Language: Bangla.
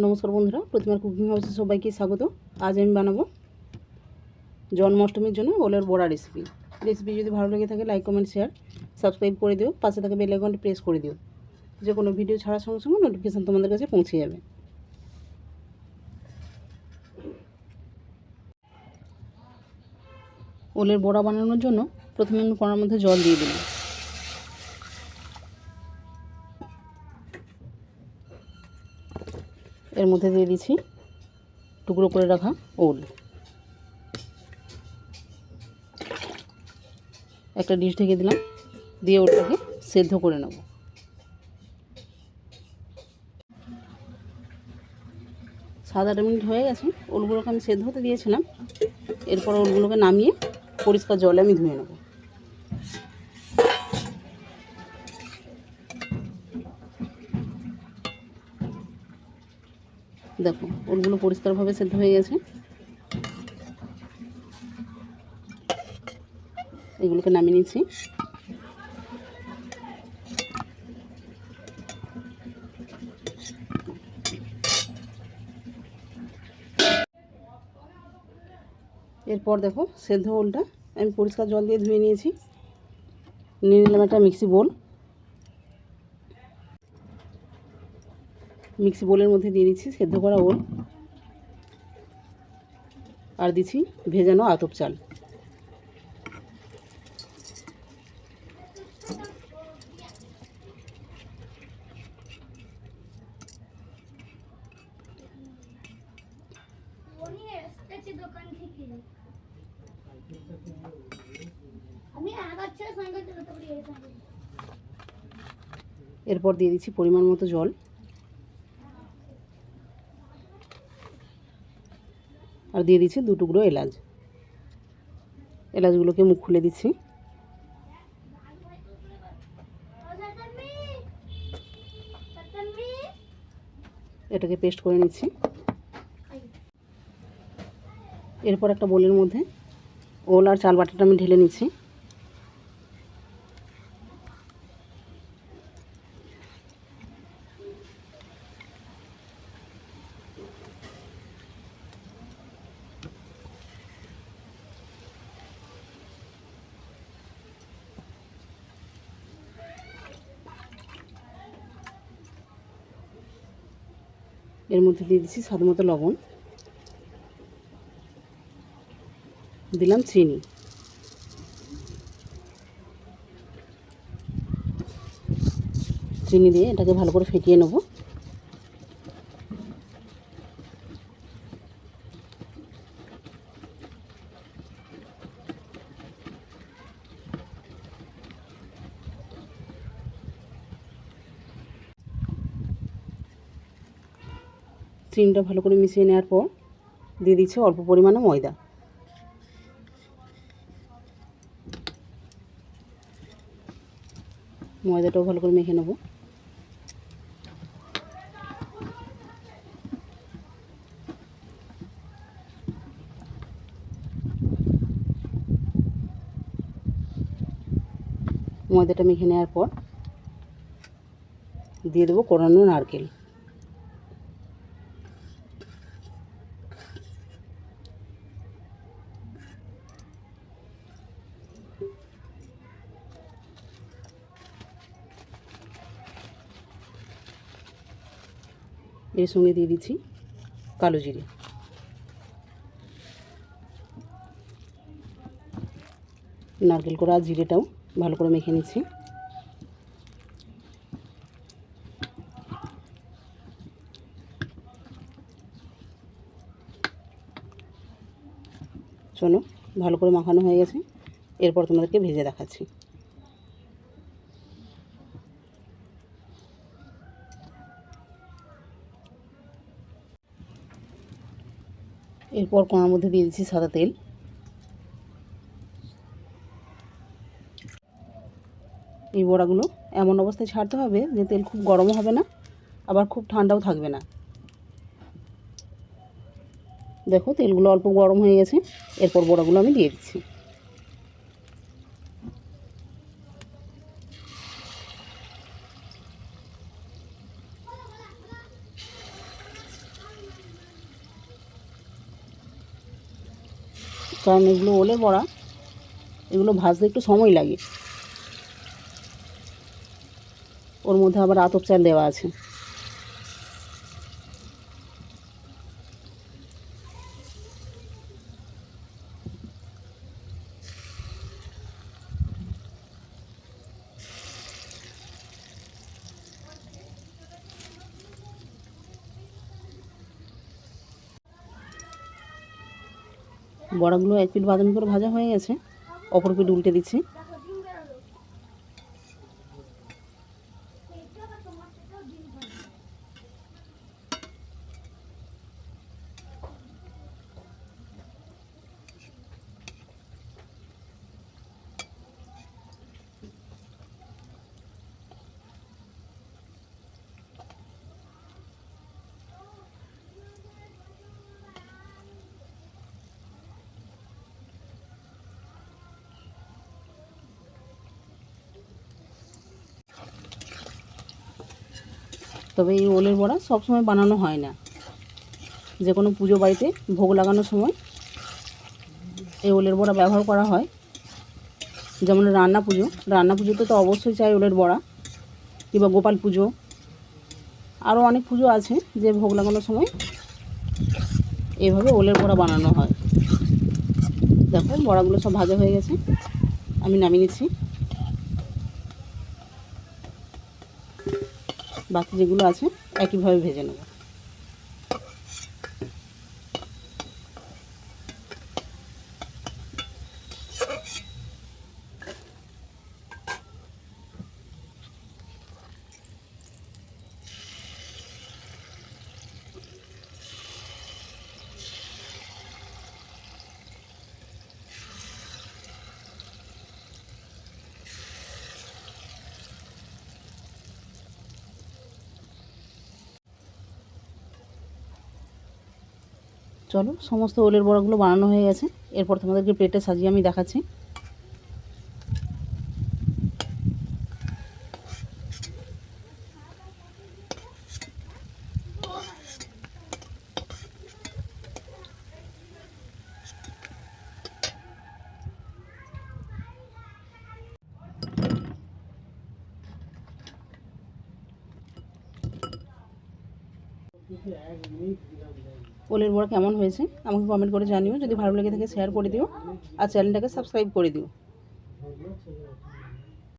নমস্কার বন্ধুরা, প্রতিমার কুকিং হাউসে সবাইকে স্বাগত। আজ আমি বানাবো জন্মাষ্টমীর জন্য ওলের বড়া রেসিপি রেসিপি যদি ভালো লেগে থাকে লাইক কমেন্ট শেয়ার সাবস্ক্রাইব করে দিও। পাশে থাকা বেল আইকনটি প্রেস করে দিও। যে কোনো ভিডিও ছাড়ার সঙ্গে সঙ্গে নোটিফিকেশান তোমাদের কাছে পৌঁছে যাবে। ওলের বড়া বানানোর জন্য প্রথমে আমি কড়ার মধ্যে জল দিয়ে দিলাম। এর মধ্যে দিয়ে দিচ্ছি টুকরো করে রাখা ওল। একটা ডিশ ঢেকে দিলাম, দিয়ে ওলটাকে সেদ্ধ করে নেব। সাত আট মিনিট হয়ে গেছে, ওলগুলোকে আমি সেদ্ধ হতে দিয়েছিলাম। এরপর ওলগুলোকে নামিয়ে পরিষ্কার জলে আমি ধুয়ে নেব। দেখো ওলগুলো পরিষ্কারভাবে সেদ্ধ হয়ে গেছে। এগুলোকে নামিয়ে নিচ্ছি। এরপর দেখো, সেদ্ধ ওলটা আমি পরিষ্কার জল দিয়ে ধুয়ে নিয়েছি। নিয়ে নিলাম একটা মিক্সি বোল। মিক্সি বোলের মধ্যে দিয়ে দিচ্ছি, সেদ্ধ করা ওল। আর দিচ্ছি ভেজানো আতপ চাল। এরপর দিয়ে দিচ্ছি পরিমাণ মতো জল। আর দিয়ে দিচ্ছি দু টুকরো এলাচ। এলাচগুলোকে মুখ খুলে দিচ্ছি। এটাকে পেস্ট করে নিচ্ছি। এরপর একটা বোলের মধ্যে ওল আর চাল বাটাটা আমি ঢেলে নিচ্ছি। এর মধ্যে দিয়ে দিচ্ছি স্বাদ মতো লবণ। দিলাম চিনি। চিনি দিয়ে এটাকে ভালো করে ফেটিয়ে নেব। চিনিটা ভালো করে মিশিয়ে নেওয়ার পর দিয়ে দিচ্ছে অল্প পরিমাণে ময়দা। ময়দাটাও ভালো করে মেখে নেব। ময়দাটা মেখে নেওয়ার পর দিয়ে দেবো কোরানো নারকেল। এর সঙ্গে দিয়ে দিচ্ছি কালো জিরে। নারকেল করা জিরেটাও ভালো করে মেখে নিচ্ছি। চলো, ভালো করে মাখানো হয়ে গেছে। এরপর তোমাদেরকে ভেজে দেখাচ্ছি। এরপর কোনার মধ্যে দিয়ে দিচ্ছি সাদা তেল। এই বড়াগুলো এমন অবস্থায় ছাড়তে হবে যে তেল খুব গরমও হবে না, আবার খুব ঠান্ডাও থাকবে না। দেখো তেলগুলো অল্প গরম হয়ে গেছে, এরপর বড়াগুলো আমি দিয়ে দিচ্ছি। কারণ এগুলো ওলে বড়া, এগুলো ভাজতে একটু সময় লাগে। ওর মধ্যে আবার আতপ চাল দেওয়া আছে। বড়াগুলো এক পিঠ বাদামি করে ভাজা হয়ে গেছে। অপর পিঠ উল্টে দিচ্ছি। তবে এই ওলের বড়া সবসময় বানানো হয় না। যে কোনো পুজো বাড়িতে ভোগ লাগানোর সময় এই ওলের বড়া ব্যবহার করা হয়। যেমন রান্না পুজো, রান্না পুজোতে তো অবশ্যই চাই ওলের বড়া কিংবা গোপাল পুজো। আরও অনেক পুজো আছে যে ভোগ লাগানোর সময় এইভাবে ওলের বড়া বানানো হয়। দেখো বড়াগুলো সব ভাজা হয়ে গেছে। আমি নামিয়ে নিচ্ছি। বাকি যেগুলো আছে একইভাবে ভেজে নেব। চলো সমস্ত ওলের বড়াগুলো বানানো হয়ে গেছে। এরপর তোমাদেরকে প্লেটে সাজিয়ে আমি দেখাচ্ছি। ওলের বড়া কেমন হয়েছে, আমাকে কমেন্ট করে জানিও। যদি ভালো লেগে থাকে শেয়ার করে দিও। আর চ্যানেলটাকে সাবস্ক্রাইব করে দিও।